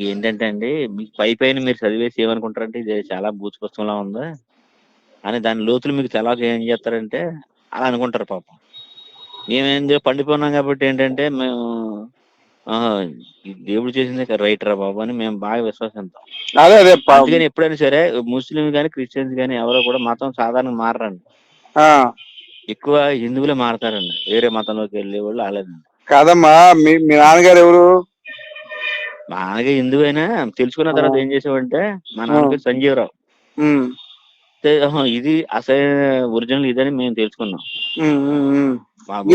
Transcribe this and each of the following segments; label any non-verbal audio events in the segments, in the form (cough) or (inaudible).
వాళ్ళకి ఏంటంటే అండి మీకు పై పైన మీరు చదివేసి ఏమనుకుంటారంటే ఇది చాలా బూచు పుస్తకంలా ఉంది అని దాని లోతులు మీకు తెలవక ఏం చేస్తారంటే అలా అనుకుంటారు పాపం. మేమేం పండిపోన్నాం కాబట్టి ఏంటంటే మేము దేవుడు చేసింది రైట్ రా బాబు అని మేము బాగా విశ్వసిస్తాం. అదే అదే అందుకని ఎప్పుడైనా సరే ముస్లిం కానీ క్రిస్టియన్స్ కానీ ఎవరో కూడా మతం సాధారణ మారరండి. ఎక్కువ హిందువులే మారతారండి. వేరే మతంలోకి వెళ్ళే వాళ్ళు అలాదండి కాదమ్మా మీ మీ నాన్నగారు ఎవరు? బాగా అయినా తెలుసుకున్న తర్వాత ఏం చేసావంటే మా నాన్నగారు సంజీవరావు. ఇది అసలు ఒరిజినల్ ఇదని మేము తెలుసుకున్నాం.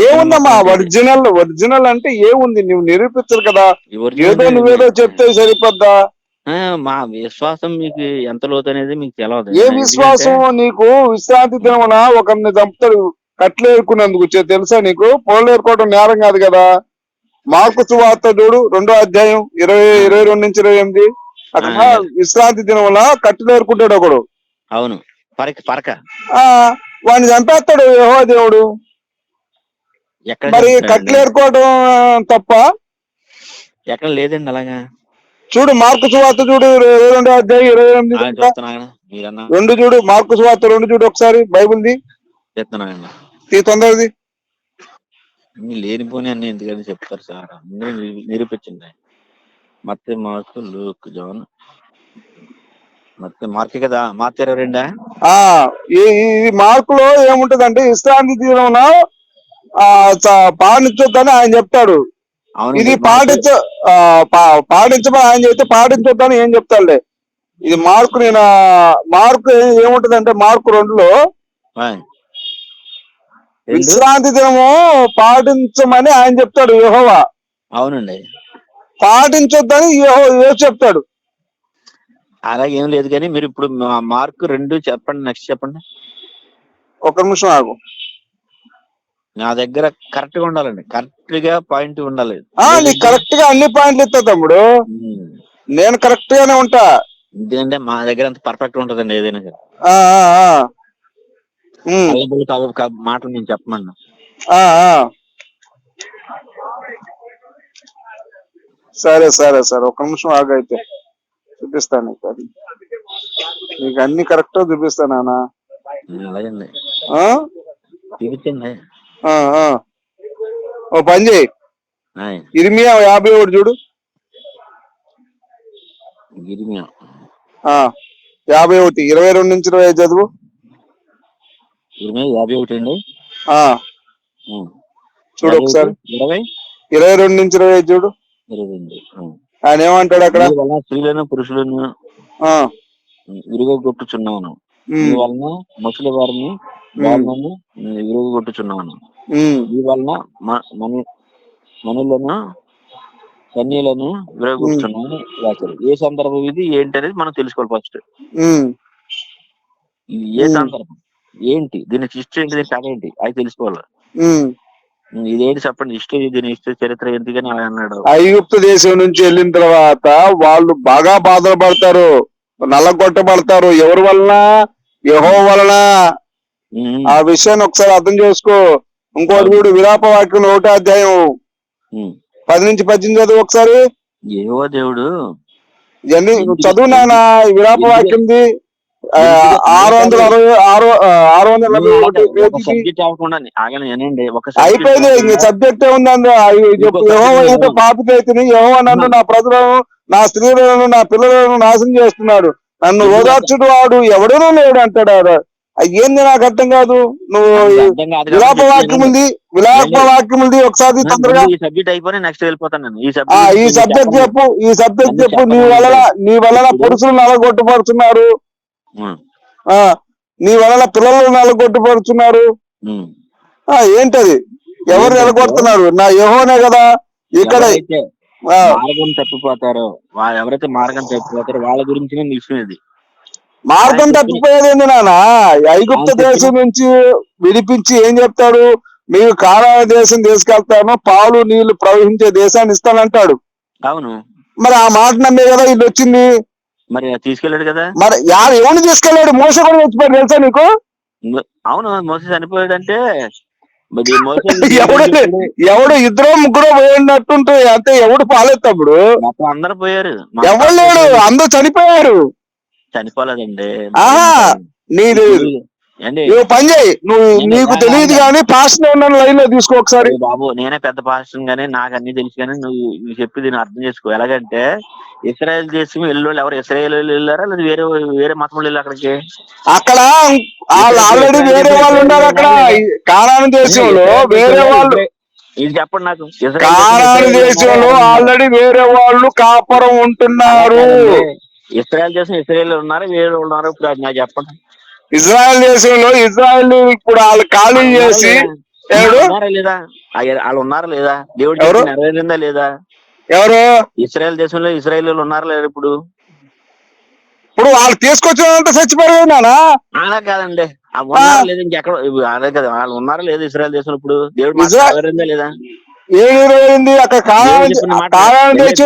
ఏముందమ్మా ఒరిజినల్ ఒరిజినల్ అంటే ఏముంది? నువ్వు నిరూపించరు కదా. ఏదో నువ్వేదో చెప్తే సరిపోద్దా? మా విశ్వాసం మీకు ఎంత లోతు అనేది మీకు తెలియదు ఏ విశ్వాసం నీకు? విశ్రాంతి దినమున ఒకరిని చంపుతాడు కట్లు ఏరుకున్నందుకు తెలుసా నీకు? పోలు ఏరుకోవడం నేరం కాదు కదా. మార్కు సువార్త చూడు రెండో అధ్యాయం ఇరవై ఇరవై రెండు నుంచి ఇరవై ఎనిమిది. అక్కడ విశ్రాంతి దినమున కట్లు ఏరుకుంటాడు ఒకడు. అవును. పరక పరక. ఆ వాడిని చంపేస్తాడు యెహోవా దేవుడు. మరి ఏరుకోవడం ఆ, తప్ప? ఎక్కడ లేదండి అలాగా? చూడు మార్కు సువార్త చూడు ఇరవై రెండో అధ్యాయం ఇరవై ఎనిమిది. రెండు చూడు మార్కు సువార్త రెండు చూడు ఒకసారి బైబిల్ది. ఈ తొందరది. లేని లేనిపోని అన్ని ఎందుకని చెప్తారు సార్? అన్ని నిరూపించింది. మత్తే మార్క్ లూక్ జాన్. మత్తే మార్కే కదా? మార్క్ ఇరవై రెండా ఈ మార్కులో ఏముంటదంటే ఇస్లాంతి తీరం పాటించొద్దని ఆయన చెప్తాడు. ఇది పాటించ పాటించమని ఆయన చెప్తే పాటించొద్దని ఏం చెప్తాడు ఇది మార్కు నేను మార్కు ఏముంటదంటే మార్కు రెండులో విశ్రాంతి దినము పాటించమని ఆయన చెప్తాడు యెహోవా. అవునండి. పాటించొద్దని యెహో చెప్తాడు. అలాగే లేదు కానీ మీరు ఇప్పుడు మార్కు రెండు చెప్పండి నెక్స్ట్ చెప్పండి. ఒక నిమిషం ఆగు. నా దగ్గర కరెక్ట్గా ఉండాలండి. కరెక్ట్గా పాయింట్ ఉండాలి. నీకు కరెక్ట్గా అన్ని పాయింట్లు ఇస్తా తమ్ముడు. నేను కరెక్ట్ గానే ఉంటా. ఎందుకంటే మా దగ్గర అంత పర్ఫెక్ట్ ఉంటదండి ఏదైనా సరే ఆ ఆ ఆ ఉమ్, కలబులు కబ- కబ- మాటలు నేను చెప్పమన్నా. సరే సరే సరే. ఒక నిమిషం ఆగైతే చూపిస్తాను నీకు అది. నీకు అన్ని కరెక్ట్ చూపిస్తానా అలాగండి చూపించండి. ఆ, ఆ. ఓ పని చేయి. ఇరిమియా యాభై ఒకటి చూడు. యాభై ఒకటి ఇరవై రెండు నుంచి ఇరవై ఐదు చదువు. ఇరవై యాభై ఒకటి అండి. చూడు ఒకసారి. ఇరవై? ఇరవై రెండు నుంచి ఇరవై ఐదు చూడు. ఇరవై రెండు. ఆయన ఏమంటాడు అక్కడ? స్త్రీలను పురుషులను విరుగొట్టుచున్నాను వలన ముసలి వారిని వాళ్ళను విరుగొట్టుచున్నాను మీ వలన మనులను కన్యలను విరగొట్టుచున్నాను రాశారు. ఏ సందర్భం ఇది? ఏంటనేది మనం తెలుసుకోవాలి ఫస్ట్. ఇది ఏ. సందర్భం? ఏంటి? దీని హిస్టరీ ఏంటి? దీని కథ ఏంటి? అది తెలుసుకోవాలి. ఇదేంటి చెప్పండి? హిస్టరీ దీని హిస్టరీ చరిత్ర ఎందుకని అన్నాడు? ఐగుప్తు దేశం నుంచి వెళ్ళిన తర్వాత వాళ్ళు బాగా బాధలు పడతారు నల్లగొట్టబడతారు. ఎవరి వలన? యహో వలన. ఆ విషయాన్ని ఒకసారి అర్థం చేసుకో. ఇంకోటి చూడు విలాప వాక్యం ఒకటో అధ్యాయం. పది నుంచి పద్దెనిమిది చదువు ఒకసారి. ఏవో దేవుడు. చదువు నాన్న ఈ విలాప వాక్యంది. ఆరు వందల అరవై ఆరు ఆరు వందల సబ్జెక్ట్ అయిపోయింది ఇంక సబ్జెక్ట్ subject అయితే ఏమో. అయితేనే యహో నన్ను నా ప్రజలను నా స్త్రీలను నా పిల్లలను నాశనం చేస్తున్నాడు నన్ను ఓదార్చుడు వాడు ఎవడనూ లేడు అంటాడు ఆడ. ఏంది నాకు అర్థం కాదు నువ్వు విలాప. వాక్యం ఉంది విలాప వాక్యం ఉంది ఒకసారి తొందరగా ఈ సబ్జెక్ట్ అయిపోయి నెక్స్ట్ వెళ్ళిపోతాను నేను ఈ సబ్జెక్ట్ సబ్జెక్ట్ చెప్పు ఈ సబ్జెక్ట్ చెప్పు నీ. వలన నీ వలన పురుషులు నలగొట్టుపడుతున్నారు ఆ. నీ వలన పిల్లలు నలగొట్టుపడుతున్నారు ఆ ఏంటది? ఎవరు? నిలగొడుతున్నారు నా యహోనే కదా. ఇక్కడ. మార్గం తప్పిపోతారో ఎవరైతే మార్గం తప్పిపోతారో వాళ్ళ గురించి నేను విషయం ఇది. మార్గం తప్పిపోయేది నాన్న? ఐగుప్త దేశం నుంచి విడిపించి ఏం చెప్తాడు? మీకు కారాయ దేశం తీసుకెళ్తాను పాలు నీళ్ళు ప్రవహించే దేశాన్ని ఇస్తానంటాడు. అవును. మరి ఆ మాట నమ్మే కదా ఇది వచ్చింది. మరి తీసుకెళ్ళాడు కదా. మరి ఎవరిని తీసుకెళ్ళాడు? మోస కూడా చచ్చిపోయాడు తెలుసా నీకు? అవును మోస చనిపోయాడంటే మరి మోసం (laughs) ఎవడు ఎవడు ఇద్దరు ముగ్గురు పోయినట్టుంటే అంతే ఎవడు మొత్తం అందరూ పోయారు. ఎవరు లేడు? అందరూ చనిపోయారు. చనిపోలేదండి. ఆహా. నీది నువ్వు పని చేయి. నువ్వు నీకు తెలియదు కానీ పాస్ట్ ఉన్న లైన్లో తీసుకో ఒకసారి. బాబు నేనే పెద్ద పాస్టర్ గానీ నాకు అన్ని తెలుసు కానీ నువ్వు నువ్వు చెప్పి దీన్ని అర్థం చేసుకో. ఎలాగంటే ఇస్రాయల్ దేశం వెళ్ళి ఎవరు? ఇస్రాయల్ వెళ్ళారా? లేదా వేరే వేరే మతం వెళ్ళి అక్కడికి? అక్కడ వాళ్ళు ఆల్రెడీ వేరే వాళ్ళు ఉన్నారు అక్కడ. కానాను దేశంలో వేరే వాళ్ళు. ఇది చెప్పండి నాకు. కానాను దేశంలో ఆల్రెడీ వేరే వాళ్ళు కాపురం ఉంటున్నారు. ఇస్రాయల్ దేశం ఇస్రాయల్ ఉన్నారు వేరే వాళ్ళు ఉన్నారు. ఇప్పుడు నాకు చెప్పండి. ఇజ్రాయెల్ దేశంలో ఇజ్రాయెల్ ఇప్పుడు వాళ్ళు ఖాళీ చేసి ఎవరు? లేదా? వాళ్ళు ఉన్నారా లేదా? దేవుడు నెరవేరిందా లేదా? ఎవరు? ఇస్రాయల్ దేశంలో ఇస్రాయల్ ఉన్నారా లేదా ఇప్పుడు? ఇప్పుడు వాళ్ళు తీసుకొచ్చినంత చచ్చిపోయినానా అలా కాదండి. ఉన్నారా లేదా ఇంకెక్కడ? అదే కదా వాళ్ళు ఉన్నారా లేదా ఇస్రాయల్ దేశంలో ఇప్పుడు? దేవుడు నెరవేరిందా లేదా? ఏం నెరవేరింది? అక్కడ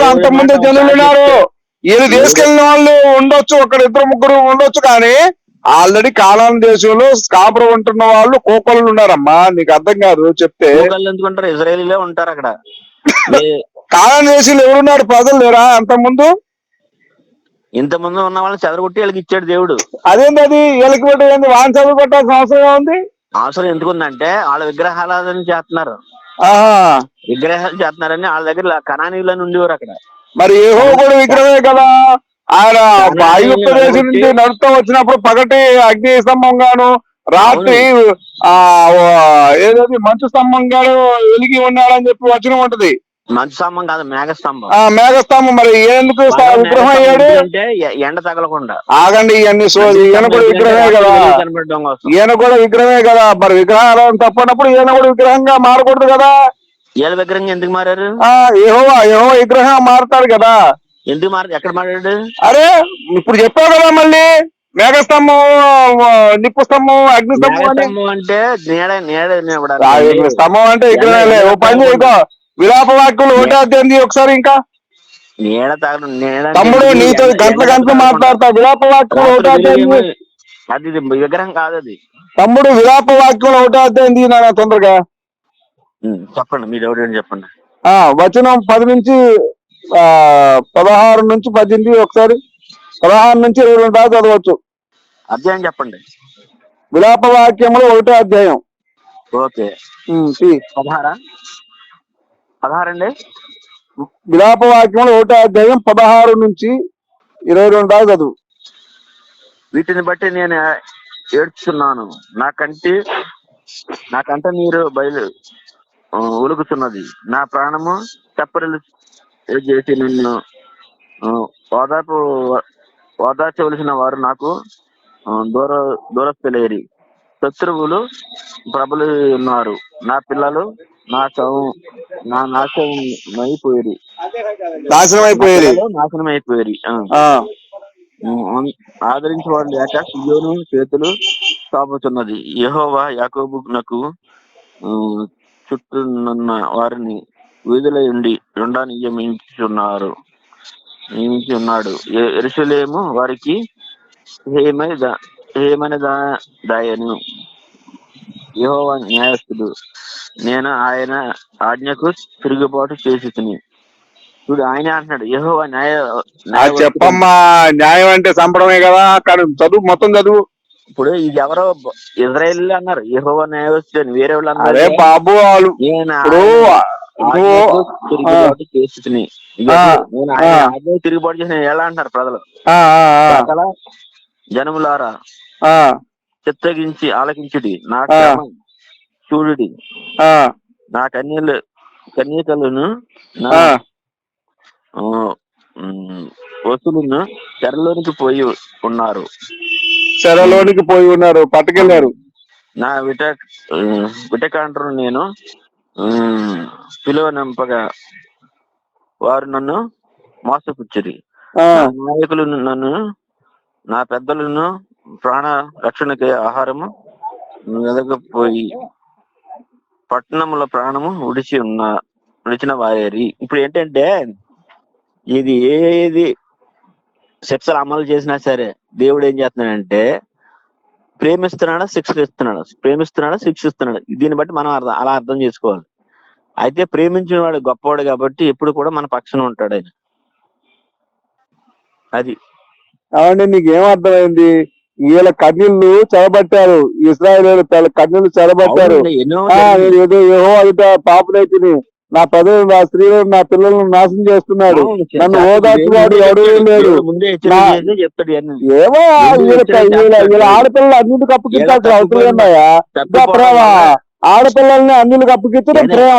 అంతమంది మాట జనులు ఉన్నారు. వీళ్ళు దేవుడు- తీసుకెళ్ళిన వాళ్ళు ఉండొచ్చు ఒకరు ఇద్దరు ముగ్గురు ఉండొచ్చు కానీ ఆల్రెడీ కాలాన దేశంలో కాపురం ఉంటున్న వాళ్ళు కోకొల్లు ఉన్నారమ్మా నీకు అర్థం కాదు చెప్తే. ఎందుకుంటారు ఇజ్రాయలీలే ఉంటారు అక్కడ. (laughs) కాలాన దేశంలో ఎవరున్నారు? ప్రజలు లేరా అంత ముందు ఇంతమంది ఉన్న వాళ్ళని చెదరగొట్టి వీళ్ళకి ఇచ్చాడు దేవుడు. అదేంటి అది వీళ్ళకి ఏంది? వాన్ చదువు కొట్టాల్సిన అవసరం ఉంది అవసరం ఎందుకుందంటే వాళ్ళ విగ్రహారాధన చేస్తున్నారు. విగ్రహాలు చేస్తున్నారని వాళ్ళ దగ్గర కణానీయులని ఉండేవారు అక్కడ. మరి ఏహో కూడా విగ్రహమే కదా? ఆయన ఐగుప్త దేశం నుంచి నడుస్తూ వచ్చినప్పుడు పగటి అగ్ని స్తంభంగాను రాత్రి ఆ ఓ, ఏదది మంచు స్తంభంగాను వెలిగి ఉన్నాడని చెప్పి వచనం ఉంటది. మంచు స్తంభం కాదు మేఘ స్తంభం. ఆ మేఘస్తంభం మరి ఎందుకు విగ్రహం అయ్యాడు అంటే ఎండ తగలకుండా. ఆగండి ఇవన్నీ సోది ఈయన కూడా విగ్రహమే కదా. ఈయన కూడా విగ్రహమే కదా. మరి విగ్రహారాధన తప్పనప్పుడు ఈయన కూడా విగ్రహంగా మారకూడదు కదా. వీళ్ళ విగ్రహం ఎందుకు మారారు? ఆ ఏహో ఏహో విగ్రహం మారుతాడు కదా. ఎందుకు మారారు ఎక్కడ మారాడు అరే ఇప్పుడు చెప్పావు కదా మళ్ళీ. మేఘస్తంభం నిప్పు స్తంభం అగ్ని స్తంభం అంటే నీడ నీడ. స్తంభం అంటే విగ్రహం ఓ పని చేయకో. విలాప వాక్యులు ఒకటే అధ్యయంది ఒకసారి ఇంకా. నీడ తమ్ముడు నీతో గంటల గంటలు. మాట్లాడతా. విలాప వాక్యం ఒకటే వెలుగు అది విగ్రహం కాదు అది. తమ్ముడు విలాప వాక్యం ఒకటే అధ్యయంది నాన్న తొందరగా. చెప్పండి మీరు ఎవరు చెప్పండి. వచనం పది నుంచి పదహారు నుంచి పద్దెనిమిది ఒకసారి పదహారు నుంచి ఇరవై రెండు దాకా చదవచ్చు. అధ్యాయం చెప్పండి. విలాప వాక్యములు ఒకటే అధ్యాయం. ఓకే. పదహారా? పదహారండి విలాప వాక్యములు ఒకటే అధ్యాయం పదహారు నుంచి ఇరవై రెండు దాకా చదువు. వీటిని బట్టి నేను ఏడ్చుతున్నాను నా కంటి నా కంట నీరు బయలు ఉలుకుతున్నది నా ప్రాణము చెప్పరలు చేసి నిన్ను ఓదార్పు ఓదార్చవలసిన వారు నాకు దూర దూరస్తులేరి శత్రువులు ప్రబలు ఉన్నారు. నా పిల్లలు నా చవు నా నాశనం అయిపోయేది నాశనం అయిపోయి ఆ, ఆదరించి వాడు లేక సియోను చేతులు సాపుతున్నది యెహోవా యాకోబునకు చుట్టూనున్న వారిని వీధుల ఉండి రెండా నియమించున్నారు నియమించి ఉన్నాడు ఎ- యెరూషలేము వారికి హేమై హేమని దా- దాయను. యెహోవా న్యాయస్థుడు. నేను ఆయన ఆజ్ఞకు తిరుగుబాటు చేసి చూడు ఆయన అంటున్నాడు యెహోవా న్యాయ. చెప్పమ్మా న్యాయం అంటే చంపడమే కదా కానీ చదువు మొత్తం చదువు. ఇప్పుడు ఇది ఎవరో ఇజ్రాయెల్ అన్నారు. యెహోవా న్యాయవంతుడు అని వేరే వాళ్ళు అన్నారు బాబు వాళ్ళు. నేను ఆజ్ఞకు తిరుగుబాటు నేను చేసిన ఎలా అంటారు ప్రజలు? జనములారా చిత్తగించి ఆలకించుడి. నా చూడుడి. నా కన్యలు కన్యకలను నా వసులను చెరలోనికి పోయి ఉన్నారు. చెరలోనికి పోయి ఉన్నారు. పట్టుకెళ్ళారు నా విట విటకాండ్రు నేను పిలువ నంపగా వారు నన్ను మోసపుచ్చిరి నాయకులు నన్ను నా పెద్దలను ప్రాణ రక్షణకి ఆహారము వెదకపోయి పట్టణముల ప్రాణము ఉడిచి ఉన్న ఉడిచిన వారేరి ఇప్పుడు ఏంటంటే ఇది ఏది శిక్షలు అమలు చేసినా సరే దేవుడు ఏం చేస్తున్నాడంటే ప్రేమిస్తున్నాడా శిక్షిస్తున్నాడా? ప్రేమిస్తున్నాడా శిక్షిస్తున్నాడా? దీన్ని బట్టి మనం అర్థం అలా అర్థం చేసుకోవాలి. అయితే ప్రేమించిన వాడు గొప్పవాడు కాబట్టి ఎప్పుడు కూడా మన పక్షాన ఉంటాడు ఆయన. అది. అవండి నీకు ఏం అర్థమైంది? వీళ్ళ కన్నీళ్ళు చెరబట్టారు. ఇస్రాయల్ కన్నీళ్ళు చెరబట్టారు. అవునండి, జరిగినాయి. నేను ఏదో ఏహో అయితే పాపనైతే నా పదవి నా స్త్రీలను నా పిల్లలను నాశనం చేస్తున్నాడు. నన్ను ఓదార్చువాడు ఎవడూ లేడు. ఏమో వీళ్ళ ఆడపిల్లలు అన్నింటి అప్పుకించాల్సిన అవసరం ఉన్నాయా ప్రేమ. ఆడపిల్లల్ని అన్నింటి అప్పుకిచ్చడం ప్రేమ.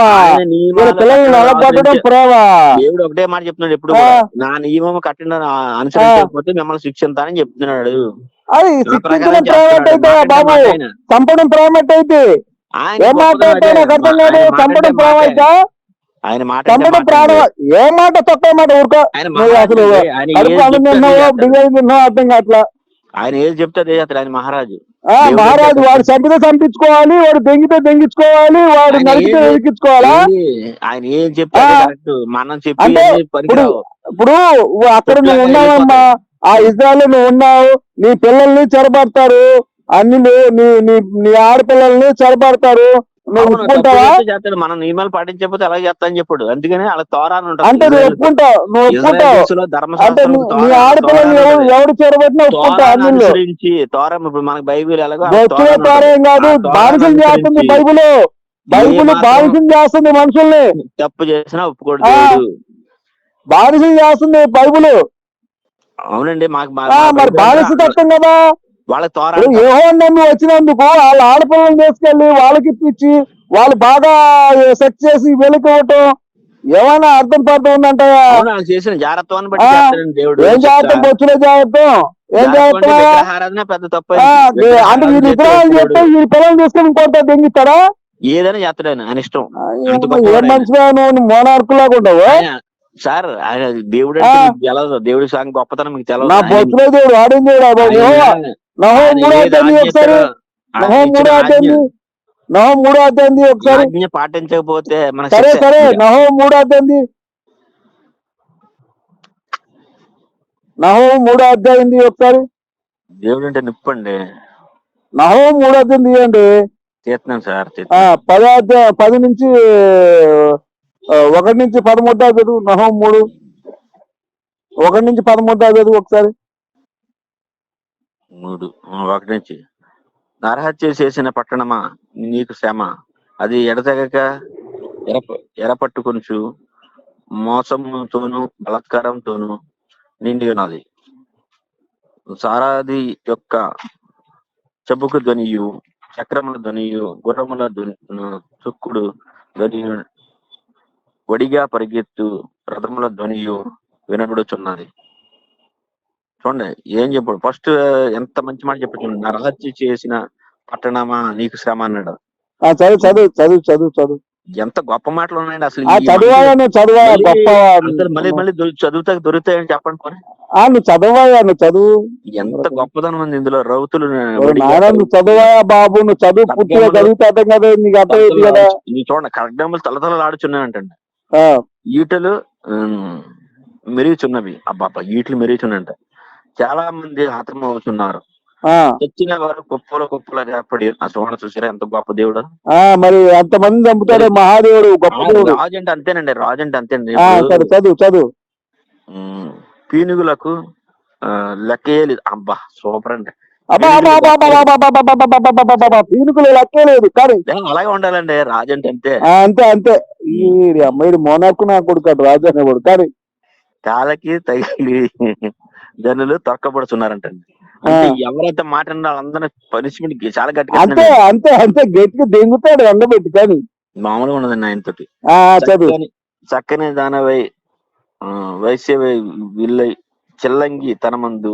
వీళ్ళ పిల్లల్ని నడపడడం ప్రేమ. ఒకటే మాట చెప్తున్నాడు ఎప్పుడు నా నియమం కట్టిన అనుసరించకపోతే మిమ్మల్ని శిక్షింతా అని చెప్తున్నాడు. అది శిక్షించడం ప్రైవేట్ అయితే బాబు? చంపడం ప్రైవేట్ అయితే ఏమాట మాట్లాడతావు నాకు అర్థం లేదు చంపడం ప్రేమ అయితే ఆయన మాట ఏ మాట తక్కువ మాట ఊరుకో? అర్థం కావట్లా? ఆయన ఏది చెప్తే అసలు ఆయన మహారాజు. మహారాజు వాడు చంపితే చంపించుకోవాలి వాడు దెంగితే దెంగించుకోవాలి వాడు నడిపితే నడిపించుకోవాలా ఆయన ఏం చెప్తాడు మనం చెప్పి ఇప్పుడు అక్కడ నువ్వు ఉన్నావమ్మా. ఆ ఇజ్రాయల్ నువ్వు ఉన్నావు. నీ పిల్లల్ని చెరబడతారు అన్ని నీ నీ నీ ఆడపిల్లల్ని చెరబడతారు మన మనం నియమాలు పాటించకపోతే అలాగే చేస్తా అని చెప్పాడు. అందుకని అలా తోరాని ఉంటాడు అంటే నువ్వు ఒప్పుకుంటావు నువ్వు ఆడపిల్లలు ఎవరు చేరబట్టినా ఒప్పుకుంటావు తోరం ఇప్పుడు మనకి బైబిల్ ఎలాగో తోరేం కాదు. చేస్తుంది బైబిల్. బైబిల్ బానిసం చేస్తుంది మనుషుల్ని. తప్పు చేసినా ఒప్పుకోడు బానిసం చేస్తుంది బైబిల్. అవునండి మాకు మరి బానిస తప్పం కదా? వాళ్ళ తోరా ఏహో నమ్మి వచ్చినందుకు వాళ్ళ ఆడపిల్లలు తీసుకెళ్ళి వాళ్ళకి ఇప్పించి వాళ్ళు బాగా సెట్ చేసి వీళ్ళకి ఏమైనా అర్థం పడుతూ ఉందంటే? చేసిన జాగ్రత్త దేవుడు ఏం జాగ్రత్త? బొచ్చులో జాగ్రత్తం. ఏం జాగ్రత్త పెద్ద తప్ప. అంటే వీళ్ళు విగ్రహాలు చెప్తే వీళ్ళ పిల్లలు తీసుకుని ఇంకోటి దొంగిస్తారా ఏదైనా చేస్తాడు అని ఇష్టం. ఏం మంచిగా నువ్వు మోనార్కు లాగా ఉండవు? సార్ ఆయన దేవుడు తెలియదు దేవుడి సాంగ్ గొప్పతనం మీకు తెలియదు నా బొచ్చులో దేవుడు ఆడింది నహో మూడో అధ్యాయం ఒకసారి. నహో మూడో అధ్యాయం నహో మూడో అధ్యాయం ఒకసారి. పాటించకపోతే సరే. సరే నహో మూడో అధ్యాయం నహో మూడో అధ్యాయం ఒకసారి. దేవుడు అంటే నిప్పండి. నహో మూడో అధ్యాయం తీయండి చేస్తున్నాను సార్. పదో అధ్యాయం పది నుంచి ఒకటి నుంచి పదమూడు చదువు. నహో మూడు. ఒకటి నుంచి పదమూడు చదువు ఒకసారి. మూడు ఒకటి నుంచి. నరహత్య చేసిన పట్టణమా? నీకు శ్రమ. అది ఎడతెగక ఎర ఎరపట్టుకొనుచు మోసంతోను బలత్కారంతోను నిండి ఉన్నది. సారాది యొక్క చెబుకు ధ్వనియు చక్రముల ధ్వనియు గుర్రముల ధ్వని చుక్కుడు ధ్వనియు వడిగా పరిగెత్తు రథముల ధ్వనియు వినబడుచున్నది. చూడండి ఏం చెప్పాడు? ఫస్ట్ ఎంత మంచి మాట చెప్పాడు నరహత్య చేసిన పట్టణమా నీకు శ్రమ అన్నాడు. ఆ చదువు చదువు చదువు చదువు చదువు. ఎంత గొప్ప మాటలు ఉన్నాయండి అసలు చదువా నువ్వు గొప్ప మళ్ళీ మళ్ళీ చదువుతా దొరుకుతాయని చెప్పండి పోనీ. ఆ నువ్వు చదవయా నువ్వు చదువు. ఎంత గొప్పదనం ఉంది ఇందులో రౌతులు నువ్వు చదవయా బాబు? నువ్వు చదువు పూర్తిగా చదివితే కదా నీకు అర్థమైంది కదా. ఇది చూడండి కరెక్ట్ తలతలలు ఆడుచున్నాయంటండి. ఈటలు మెరుగుచున్నవి. అబ్బాబ్బా ఈటలు మెరుగుచున్నాయంట. చాలా మంది హతమవుతున్నారు వచ్చిన వారు గొప్పలు గొప్పలు చెప్పడి. ఆ సువర్ణ ఎంత గొప్ప దేవుడు. మరి అంతమంది అమ్ముతారు మహాదేవుడు గొప్ప దేవుడు. రాజు అంటే అంతేనండి రాజు అంటే అంతేనండి చదువు చదువు. పీనుగులకు లెక్కలేదు అబ్బా సూపర్ అండి. పీనుకులు అలాగే ఉండాలండి రాజు అంటే అంతే. అంతే అంతే. అమ్మాయి మోనార్కు నా కొడుకు రాజు అనేవాడు కానీ కాలకి తగిలి. జనులు తొక్కబడుతున్నారంటండి అంటే ఎవరైతే మాట్లాడినా వాళ్ళందరూ పనిష్మెంట్ చాలా గట్టిగా అంతే. అంతే అంతే గట్టిగా దెంగుతాడు ఎండబెట్టి కానీ. మామూలుగా ఉండదండి ఆయనతోటి ఆ చదువు చక్కని దానవై ఆ, వైశ్యవై విల్లై చిల్లంగి తన మందు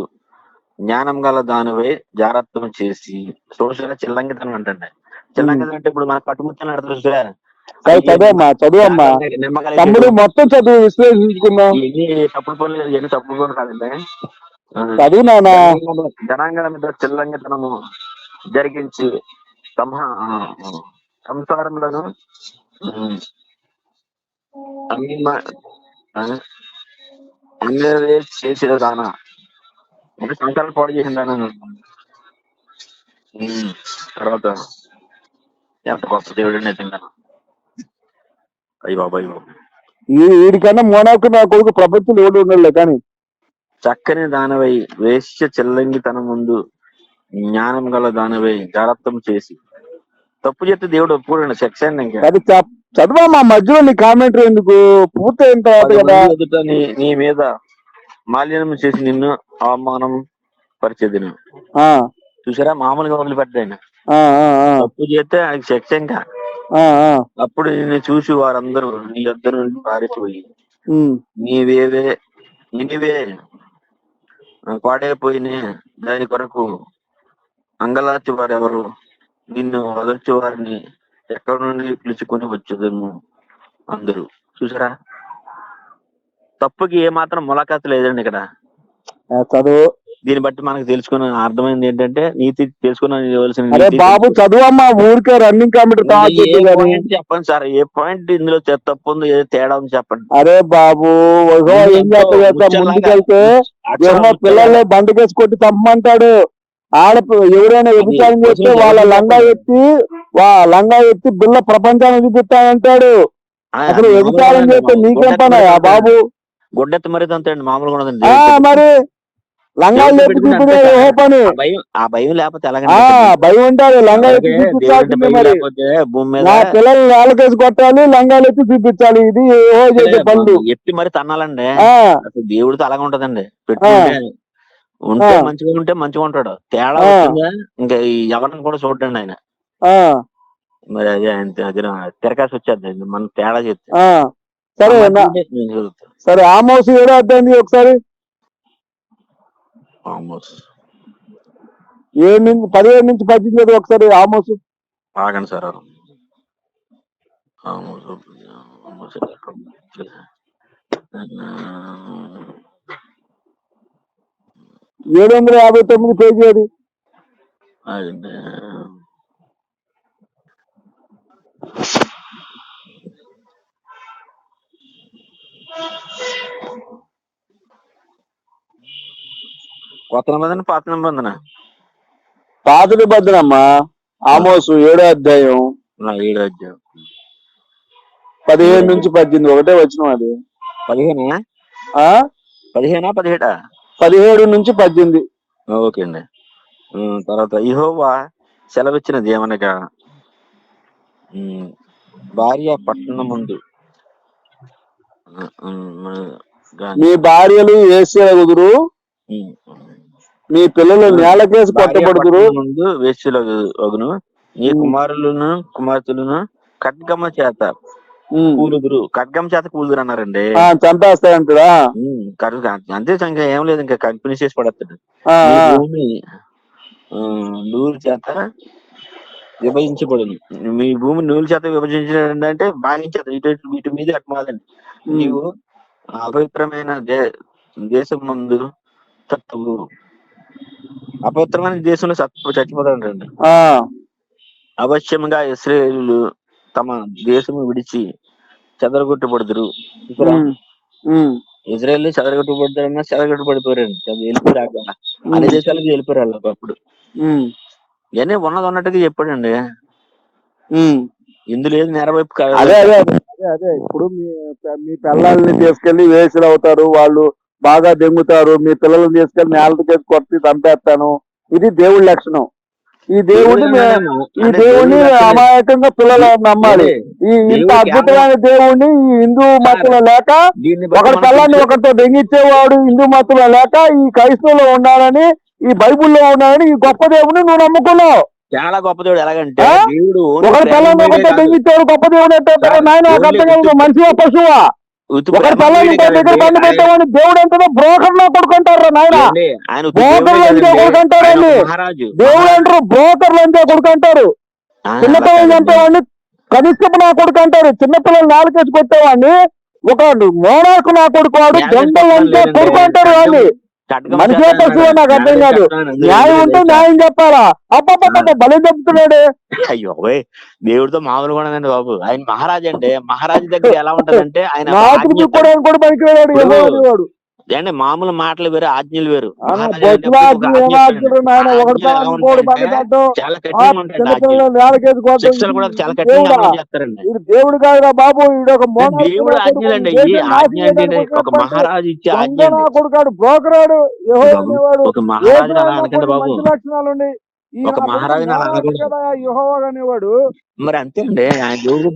జ్ఞానం గల దానివై జాగ్రత్తం చేసి సోషల్ చిల్లంగి తనం అంటండి చిల్లంగి అంటే ఇప్పుడు మన చూసారా? సరే చదువమ్మా చదువమ్మా. తమ్ముడు మొత్తం చదువు విశ్లేషించుకున్నాం తప్పుడు పనులు ఇవన్నీ తప్పుడు పనులు కాదండి చదువు నానా జనాంగణ మీద చిల్లంగితనము జరిగించి తమ సంసారంలోను అన్ని చేసేది దానా. సంసారాలు పాడు చేసిన చేసిందా తర్వాత ఎంత గొప్ప దేవుడు నిజంగా అయ్యి బాబు అయ్యి బాబు ఈ వీడికన్నా మోనాకు నా కొడుకు ప్రపంచంలో ఎవడు ఉండలే కానీ. చక్కని దానవై వేశ్య చెల్లంగి తన ముందు జ్ఞానం గల దానవై జాగ్రత్తం చేసి. తప్పు చేస్తే దేవుడు ఒప్పుకోడండి ఇంకా. అది చదవా మా మధ్యలో నీ కామెంటరీ ఎందుకు? పూర్తయిన తర్వాత కదా. ఎదుట నీ నీ మీద మాల్యానం చేసి నిన్ను అవమానం పరిచేదిను. ఆ, చూసారా? మామూలుగా వదిలిపెట్టాయన తప్పు చేస్తే ఆయనకి శిక్ష ఇంకా. అప్పుడు నిన్ను చూసి వారందరూ నీ యొద్ద నుండి పారిపోయి నీవేవే నీవే పాడైపోయిన దాని కొరకు అంగలార్చి వారెవరు నిన్ను వదల్చి వారిని ఎక్కడి నుండి పిలుచుకొని వచ్చేదేమో అందరూ. చూసారా? తప్పుకి ఏమాత్రం ములాఖాతు లేదండి ఇక్కడ. చదువు దీన్ని బట్టి మనకు తెలుసుకున్న అర్థమైంది ఏంటంటే నీతి తెలుసుకున్న అరే బాబు చదువమ్మా ఊరికే రన్నింగ్ పాయింట్ చెప్పండి సార్ ఏ పాయింట్ ఇందులో తప్పు ఉంది ఏ తేడా ఉంది చెప్పండి. అరే బాబు ఏం చేస్తా ముందుకెళ్తే పిల్లల్ని బండకేసి కొట్టి చంపమంటాడు ఆడ ఎవరైనా వ్యభిచారం చేస్తే వాళ్ళ లంగా ఎత్తి వా లంగా ఎత్తి బిల్ల ప్రపంచాన్ని చూపిస్తానంటాడు. అసలు వ్యభిచారం చేస్తే నీకేం గొడ్డెత్త పని మరి ఆ బాబు? గొడ్డెత్త మరి అంతే మామూలుగా మరి చూపితే అంతే ఏ పని ఆ భయం ఆ భయం లేకపోతే భయం ఉంటాడు లంగా నా పిల్లల్ని నేలకేసి కొట్టాలి లంగాలు ఎత్తి చూపించాలి. ఇది ఏవో చేసే పనులు. ఎత్తి మరి తన్నాలండి. దేవుడితో అలాగే ఉంటదండి. ఉంటే. మంచిగా ఉంటే మంచిగా ఉంటాడు. తేడా ఇంకా ఈ ఎవరిని కూడా చూడండి ఆయన. మరి అదే ఆయన తిరకాసి వచ్చేది మనం తేడా చెప్తే సరే. సరే ఆమోస్ ఏడో అర్థమైంది ఒకసారి. ఆమోస్ ఏడు నుంచి పదిహేడు నుంచి పద్దెనిమిది ఒకసారి ఆమోస్ ఆగండి సార్ ఆమోస్ ఆమోస్ ఏడు వందల యాభై తొమ్మిది పేజీ అది. ఆగండి. కొత్త నిబంధన పాత నిబంధన? పాత నిబంధనమ్మా. ఆమోసు ఏడో అధ్యాయం. ఏడు అధ్యాయం. పదిహేడు నుంచి పద్దెనిమిది ఒకటే వచ్చిన అది. పదిహేనా? ఆ? పదిహేనా పదిహేడా పదిహేడు నుంచి పద్దెనిమిది. ఓకే అండి. తర్వాత ఇహోవా సెలవిచ్చినది ఏమనగా భార్య పట్టణం ముందు మీ భార్యలు ఏసే కుదురు మీ పిల్లలు నేలకేసి పట్టణం ముందు వేశ్యల అగును నీ. కుమారులను కుమార్తెలను ఖడ్గమ చేత. కూలుదురు. ఖడ్గం చేత కూలుదురు అన్నారండి చంపేస్తాయంటాడా అంతే ఇంకా ఏం లేదు ఇంకా కంపెనీ చేసి పడతాడు. భూమి నూలు చేత విభజించబడును. మీ భూమి నూలు చేత విభజించడం అంటే భాగించదు ఇటు ఇటు మీద అటు మాదండి. నీవు అపవిత్రమైన దేశం ముందు చత్తవు అపవిత్రమైన దేశంలో చచ్చి చచ్చిపోతాడండి ఆ, అవశ్యంగా ఇస్రాయేలు తమ దేశము విడిచి. ఉమ్. ఇజ్రాయెల్ చెదరగొట్టబడతారన్నా చెదరగొట్టబడిపోయారండి అది వెళ్ళిపోయారు అక్కడ అన్ని దేశాలకు వెళ్ళిపోయారు ఉమ్. ఇవన్నీ ఉన్నది ఉన్నట్టుగా చెప్పాడండి. ఇందులో ఏది నెరవైపు కాదు. అదే అదే అదే అదే అదే ఇప్పుడు మీ మీ పిల్లల్ని తీసుకెళ్ళి వేసులు అవుతారు వాళ్ళు బాగా దెంగుతారు మీ పిల్లల్ని తీసుకెళ్ళి నేలకి చేసి కొట్టి చంపేస్తాను ఇది దేవుడి లక్షణం ఈ దేవుడిని ఈ దేవుడిని అమాయకంగా పిల్లలు నమ్మాలి ఈ ఇంత అద్భుతమైన దేవుడిని ఈ హిందూ మతంలో లేక ఒకరి తెలుసు- ఒకరితో దెంగిచ్చేవాడు హిందూ మతంలో లేక ఈ క్రైస్తవులో ఉన్నాడని ఈ బైబిల్లో ఉన్నాడని ఈ గొప్ప దేవుడిని నువ్వు నమ్ముకున్నావు చాలా గొప్ప దేవుడు ఎలాగంటే? దేవుడు ఒకరి మీదే ఒకరితో కాదు. దెంగిచ్చాడు గొప్ప దేవుడు అంటే. నాయన ఒక పశువా ఒకరి మీదే ఇంకో దగ్గర. బండి పెట్టామని దేవుడు ఎంతదో బ్రోకర్లో కొడుకుంటారు నాయన బ్రోకర్లు అంతే. కొడుకుంటారండి దేవుడు అంటారు బ్రోకర్లు అంతే కొడుకుంటారు చిన్నపిల్లలు. చంపేవాడిని కనిష్టపు నా కొడుకు అంటారు చిన్నపిల్లలు నాలుకేసి కొట్టేవాడిని ఒక మోనాకు నా కొడుకు వాడు దొంగలు అంటే లేదండి. కొడుకు అంటారు వాడిని మనిషి పశువు. నాకు అర్థం కాదు. న్యాయం ఉంటే. న్యాయం చెప్పాలా? అబ్బా బలి చెప్తున్నాడు అయ్యో దేవుడితో మామూలుగా ఉండదండి బాబు. ఆయన మహారాజు అండి మహారాజు దగ్గర ఎలా ఉంటదంటే ఆయన కూడా పనికిరాడు ఏండి మామూలు మాటలు వేరు ఆజ్ఞలు వేరు. మహారాజు ఆజ్ఞలు ఆజ్ఞలు? చాలా కఠినంగా ఆజ్ఞలు. కూడా చాలా కఠినంగా దేవుడా? చేస్తారండి దేవుడు కాదురా బాబు ఒక దేవుడు ఈ దేశం ఆజ్ఞ అంటే ఒక మహారాజు ఇచ్చే ఆజ్ఞ కొడుకాడు బ్రోకరాడు ఒక అలా ఉన్న అనకండి బాబు. లక్షణాలు ఒక మహారాజుని అలా అనకూడదు. మరి అంతే అండి ఆయన అంటే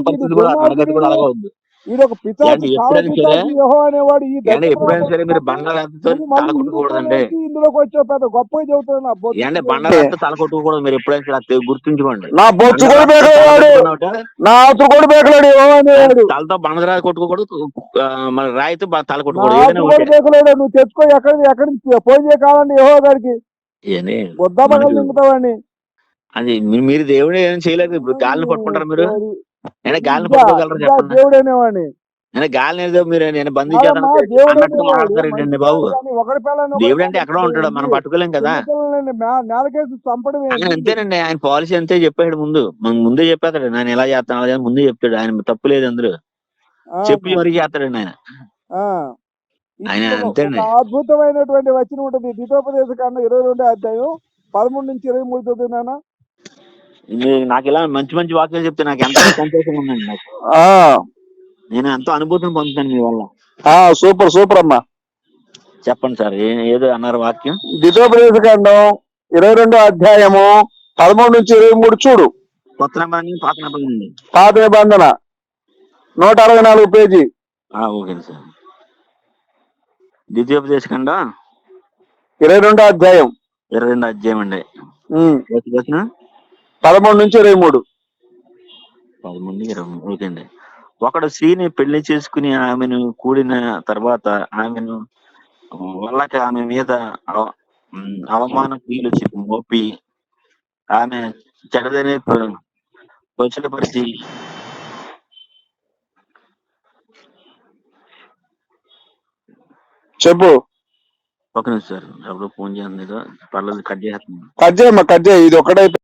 పరిస్థితి కూడా అలాగే ఉంది ఈడు ఒక ఎప్పుడైనా సరే అనేవాడు ఈ ఎప్పుడైనా మీరు బండరాతితో తల కొట్టుకోకూడదండి వచ్చి ఇందులోకి వచ్చావు పెద్ద గొప్పగా నా బొచ్చు. బండరాతితో తల కొట్టుకోకూడదు మీరు ఎప్పుడైనా సరే గుర్తుంచుకోండి. నా బొచ్చు కూడా నా ఆతు కూడా బేకలేడు యెహోవా అనేవాడు. తలతో బండరాతి కొట్టుకోకూడదు మన రాయితో తల కొట్టుకోకూడదు బేకలేడు నువ్వు తెచ్చుకో ఎక్కడి ఎక్కడి నుంచి ఫోన్ చేయ కావాలండి యెహోవా గారికి. పగలు మనకి నింపుతావండి అది మీ- మీరు దేవుడు ఏం చేయలేదు ఇప్పుడు గాలిని పట్టుకుంటారా మీరు? అయినా గాలిని పట్టుకోగలరా చెప్పండి. అయినా గాలిని ఏదో మీరు నేను అనేవాడు. మాట్లాడతారండి బాబు. దేవుడు అంటే ఎక్కడో ఉంటాడు మనం పట్టుకోలేం కదా. ఆయన? అంతేనండి ఆయన పాలసీ అంతే చెప్పాడు ముందు. ముందే చెప్పేస్తాడు నేను ఎలా చేస్తాను అలా ముందే చెప్తాడు. ఆయన తప్పు లేదు అందులో. ఆ, చెప్పి మరీ చేస్తాడండి ఆయన. ఆయన అంతేనండి. అద్భుతమైనటువంటి వచనం ఉంటుంది. ద్వితోపదేశ కాండం ఇరవై రెండో అధ్యాయం పదమూడు నుంచి ఇరవై మూడు చదువునానా మీరు నాకు ఇలా మంచి మంచి వాక్యాలు చెప్తే నాకు ఎంతో సంతోషంగా ఉందండి నాకు. ఆ, నేను ఎంతో అనుభూతిని పొందుతాను మీ వల్ల. సూపర్ సూపర్ అమ్మా. చెప్పండి సార్ ఏదో అన్నారు వాక్యం? ద్వితోపదేశ కాండం ఇరవై రెండో అధ్యాయము పదమూడు నుంచి ఇరవై మూడు చూడు. కొత్త నిబంధన పాత నిబంధన పాత నిబంధన నూట అరవై నాలుగు పేజీ. Okay sir. ద్వితీయోపదేశకండ ఇరవై రెండో అధ్యాయం. ఇరవై రెండు అధ్యాయం అండి. వచ్చిన పదమూడు నుంచి ఇరవై మూడు. పదమూడు ఇరవై మూడు. ఓకే అండి. ఒకడు స్త్రీని పెళ్ళి చేసుకుని ఆమెను కూడిన తర్వాత ఆమెను వాళ్ళకి ఆమె మీద అవమాన క్రియలు మోపి ఆమె చెడదని పరిచి చెప్పు. ఒక నిమిషం సార్ ఎవరో ఫోన్ ఏదో పర్లేదు కట్ చేస్తున్నాను కట్ చేయమ్మా కట్ చేయి ఇది ఒకటైతే